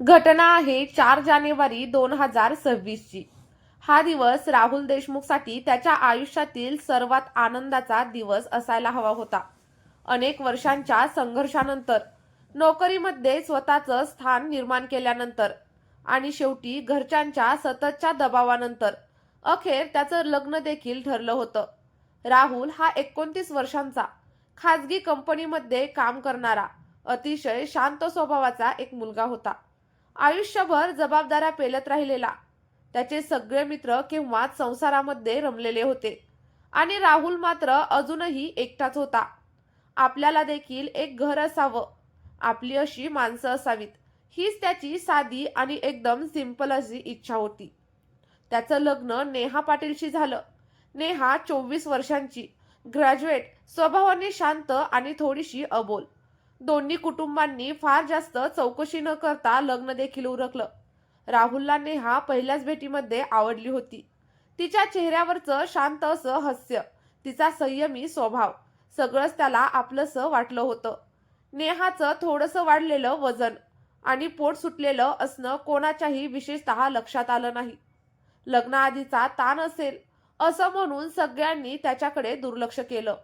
घटना आहे चार जानेवारी दोन हजार सव्वीसची. हा दिवस राहुल देशमुखसाठी त्याच्या आयुष्यातील सर्वात आनंदाचा दिवस असायला हवा होता. अनेक वर्षांच्या संघर्षानंतर नोकरीमध्ये स्वतःचं स्थान निर्माण केल्यानंतर आणि शेवटी घरच्यांच्या सततच्या दबावानंतर अखेर त्याचं लग्न देखील ठरलं होतं. राहुल हा एकोणतीस वर्षांचा खाजगी कंपनीमध्ये काम करणारा अतिशय शांत स्वभावाचा एक मुलगा होता. आयुष्यभर जबाबदाऱ्या पेलत राहिलेला. त्याचे सगळे मित्र केव्हाच संसारामध्ये रमलेले होते. आणि राहुल मात्र अजूनही एकटाच होता. आपल्याला देखील एक घर असावं. आपली अशी माणसं असावीत. हीच त्याची साधी आणि एकदम सिंपल अशी इच्छा होती. त्याचं लग्न नेहा पाटीलशी झालं. नेहा चोवीस वर्षांची. ग्रॅज्युएट. स्वभावाने शांत आणि थोडीशी अबोल. दोन्ही कुटुंबांनी फार जास्त चौकशी न करता लग्न देखील उरकलं. राहुलला नेहा पहिल्याच भेटीमध्ये आवडली होती. तिच्या चेहऱ्यावरचं शांत असं हास्य तिचा संयमी स्वभाव सगळंच त्याला आपलंसं वाटलं होतं. नेहाचं थोडंसं वाढलेलं वजन आणि पोट सुटलेलं असणं कोणाच्याही विशेषतः लक्षात आलं नाही. लग्नाआधीचा ताण असेल असं म्हणून सगळ्यांनी त्याच्याकडे दुर्लक्ष केलं.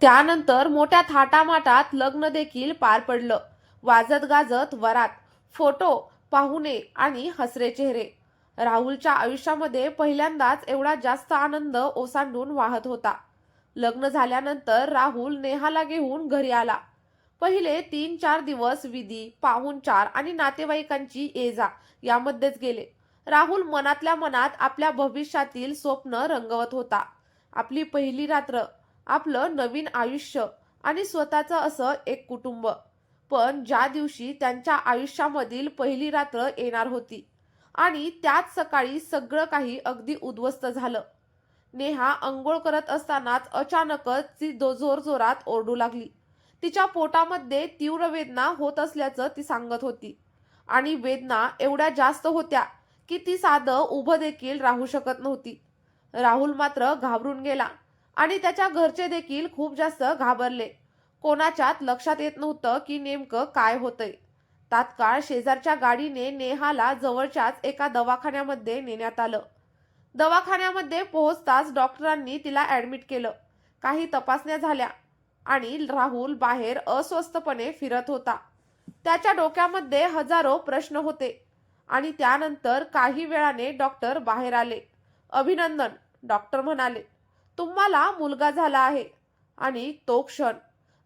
त्यानंतर मोठ्या थाटामाटात लग्न देखील पार पडलं. वाजत गाजत वरात. फोटो पाहुणे आणि हसरे चेहरे. राहुलच्या आयुष्यामध्ये पहिल्यांदाच एवढा जास्त आनंद ओसांडून वाहत होता. लग्न झाल्यानंतर राहुल नेहाला घेऊन घरी आला. पहिले तीन चार दिवस विधी पाहुणचार आणि नातेवाईकांची ये जा यामध्येच गेले. राहुल मनातल्या मनात आपल्या भविष्यातील स्वप्न रंगवत होता. आपली पहिली रात्र आपलं नवीन आयुष्य आणि स्वतःचं असं एक कुटुंब. पण ज्या दिवशी त्यांच्या आयुष्यामधील पहिली रात्र येणार होती आणि त्याच सकाळी सगळं काही अगदी उद्ध्वस्त झालं. नेहा अंघोळ करत असतानाच अचानकच ती दो जोरजोरात ओरडू लागली. तिच्या पोटामध्ये तीव्र वेदना होत असल्याचं ती सांगत होती. आणि वेदना एवढ्या जास्त होत्या की ती साधं उभं देखील राहू शकत नव्हती. राहुल मात्र घाबरून गेला. आणि त्याच्या घरचे देखील खूप जास्त घाबरले. कोणाच्यात लक्षात येत नव्हतं की नेमकं काय होतंय. तात्काळ शेजारच्या गाडीने नेहाला जवळच्याच एका दवाखान्यामध्ये नेण्यात आलं. दवाखान्यामध्ये पोहोचताच डॉक्टरांनी तिला ऍडमिट केलं. काही तपासण्या झाल्या आणि राहुल बाहेर अस्वस्थपणे फिरत होता. त्याच्या डोक्यामध्ये हजारो प्रश्न होते आणि त्यानंतर काही वेळाने डॉक्टर बाहेर आले. अभिनंदन डॉक्टर म्हणाले. तुम्हाला मुलगा झाला आहे. आणि तो क्षण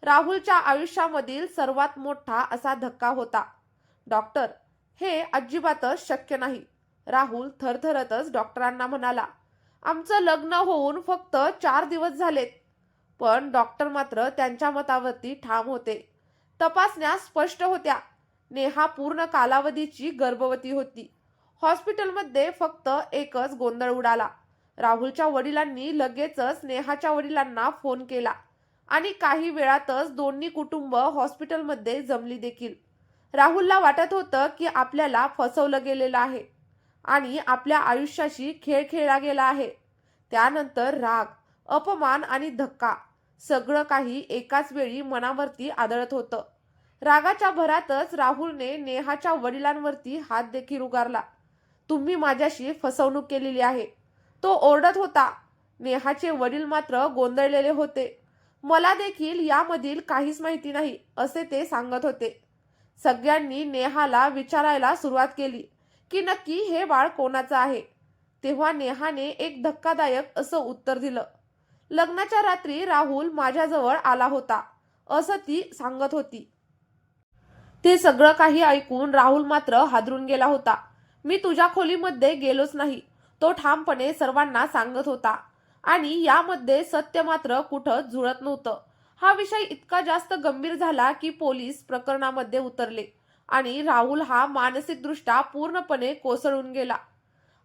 राहुलच्या आयुष्यामधील सर्वात मोठा असा धक्का होता. डॉक्टर हे अजिबातच शक्य नाही. राहुल थरथरतच डॉक्टरांना म्हणाला आमचं लग्न होऊन फक्त चार दिवस झालेत. पण डॉक्टर मात्र त्यांच्या मतावरती ठाम होते. तपासण्या स्पष्ट होत्या. नेहा पूर्ण कालावधीची गर्भवती होती. हॉस्पिटलमध्ये फक्त एकच गोंधळ उडाला. राहुलच्या वडिलांनी लगेचच नेहाच्या वडिलांना फोन केला. आणि काही वेळातच दोन्ही कुटुंब हॉस्पिटलमध्ये जमली देखील. राहुलला वाटत होतं की आपल्याला फसवलं गेलेलं आहे आणि आपल्या आयुष्याशी खेळ खेळला गेला आहे. त्यानंतर राग अपमान आणि धक्का सगळं काही एकाच वेळी मनावरती आदळत होतं. रागाच्या भरातच राहुलने नेहाच्या वडिलांवरती हात देखील उगारला. तुम्ही माझ्याशी फसवणूक केलेली आहे. तो ओरडत होता. नेहाचे वडील मात्र गोंधळलेले होते. मला देखील यामधील काहीच माहिती नाही असे ते सांगत होते. सगळ्यांनी नेहाला विचारायला सुरुवात केली की नक्की हे बाळ कोणाचं आहे? तेव्हा नेहाने एक धक्कादायक असं उत्तर दिलं. लग्नाच्या रात्री राहुल माझ्याजवळ आला होता असं ती सांगत होती. ते सगळं काही ऐकून राहुल मात्र हादरून गेला होता. मी तुझ्या खोलीमध्ये गेलोच नाही तो ठामपणे सर्वांना सांगत होता. आणि यामध्ये सत्य मात्र कुठं जुळत नव्हतं. हा विषय इतका जास्त गंभीर झाला की पोलीस प्रकरणामध्ये उतरले. आणि राहुल हा मानसिकदृष्ट्या पूर्णपणे कोसळून गेला.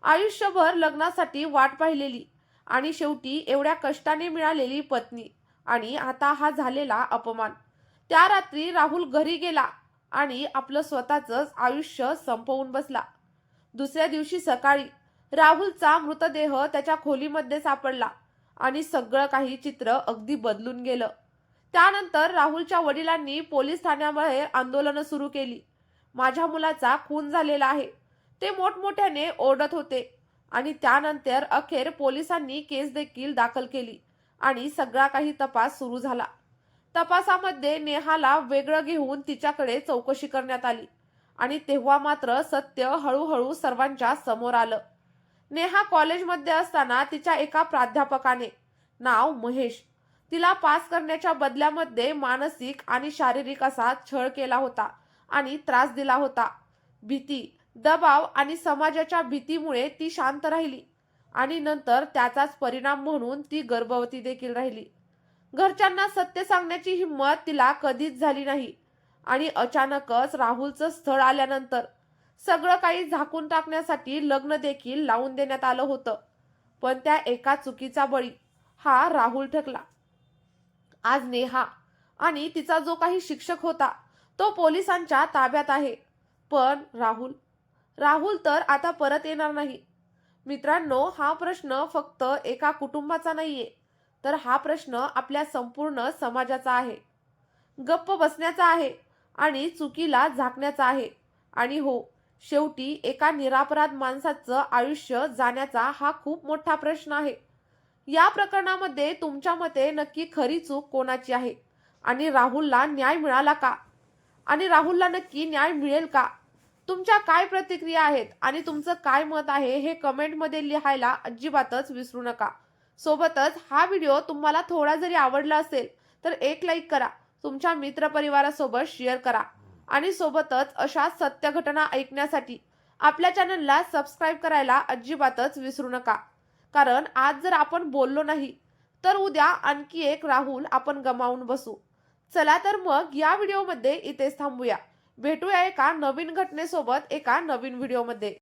आयुष्यभर लग्नासाठी वाट पाहिलेली आणि शेवटी एवढ्या कष्टाने मिळालेली पत्नी. आणि आता हा झालेला अपमान. त्या रात्री राहुल घरी गेला आणि आपलं स्वतःच आयुष्य संपवून बसला. दुसऱ्या दिवशी सकाळी राहुलचा मृतदेह त्याच्या खोलीमध्ये सापडला आणि सगळं काही चित्र अगदी बदलून गेलं. त्यानंतर राहुलच्या वडिलांनी पोलीस ठाण्याबाहेर आंदोलनं सुरू केली. माझ्या मुलाचा खून झालेला आहे. ते मोठमोठ्याने ओरडत होते आणि त्यानंतर अखेर पोलिसांनी केस देखील दाखल केली आणि सगळा काही तपास सुरू झाला. तपासामध्ये नेहाला वेगळं घेऊन तिच्याकडे चौकशी करण्यात आली आणि तेव्हा मात्र सत्य हळूहळू सर्वांच्या समोर आलं. नेहा कॉलेजमध्ये असताना तिच्या एका प्राध्यापकाने नाव महेश तिला पास करण्याच्या बदल्यामध्ये मानसिक आणि शारीरिक असा छळ केला होता आणि त्रास दिला होता. भीती दबाव आणि समाजाच्या भीतीमुळे ती शांत राहिली आणि नंतर त्याचाच परिणाम म्हणून ती गर्भवती देखील राहिली. घरच्यांना सत्य सांगण्याची हिंमत तिला कधीच झाली नाही आणि अचानकच राहुलचं स्थळ आल्यानंतर सगळं काही झाकून टाकण्यासाठी लग्न देखील लावून देण्यात आलं होतं. पण त्या एका चुकीचा बळी हा राहुल ठकला. आज नेहा आणि तिचा जो काही शिक्षक होता तो पोलिसांच्या ताब्यात आहे. पण राहुल राहुल तर आता परत येणार नाही. मित्रांनो हा प्रश्न फक्त एका कुटुंबाचा नाहीये तर हा प्रश्न आपल्या संपूर्ण समाजाचा आहे. गप्प बसण्याचा आहे आणि चुकीला झाकण्याचा आहे. आणि हो शेवटी एका निरापराध माणसाचं आयुष्य जाण्याचा हा खूप मोठा प्रश्न आहे. या प्रकरणामध्ये तुमच्या मते नक्की खरी चूक कोणाची आहे? आणि राहुलला न्याय मिळाला का? आणि राहुलला नक्की न्याय मिळेल का? तुमच्या काय प्रतिक्रिया आहेत? आणि तुमचं काय मत आहे हे कमेंटमध्ये लिहायला अजिबातच विसरू नका. सोबतच हा व्हिडिओ तुम्हाला थोडा जरी आवडला असेल तर एक लाईक करा. तुमच्या मित्रपरिवारासोबत शेअर करा. आणि सोबतच अशा सत्य घटना ऐकण्यासाठी आपल्या चॅनलला सबस्क्राईब करायला अजिबातच विसरू नका. कारण आज जर आपण बोललो नाही तर उद्या आणखी एक राहुल आपण गमावून बसू. चला तर मग या व्हिडिओमध्ये इथेच थांबूया. भेटूया एका नवीन घटनेसोबत एका नवीन व्हिडिओमध्ये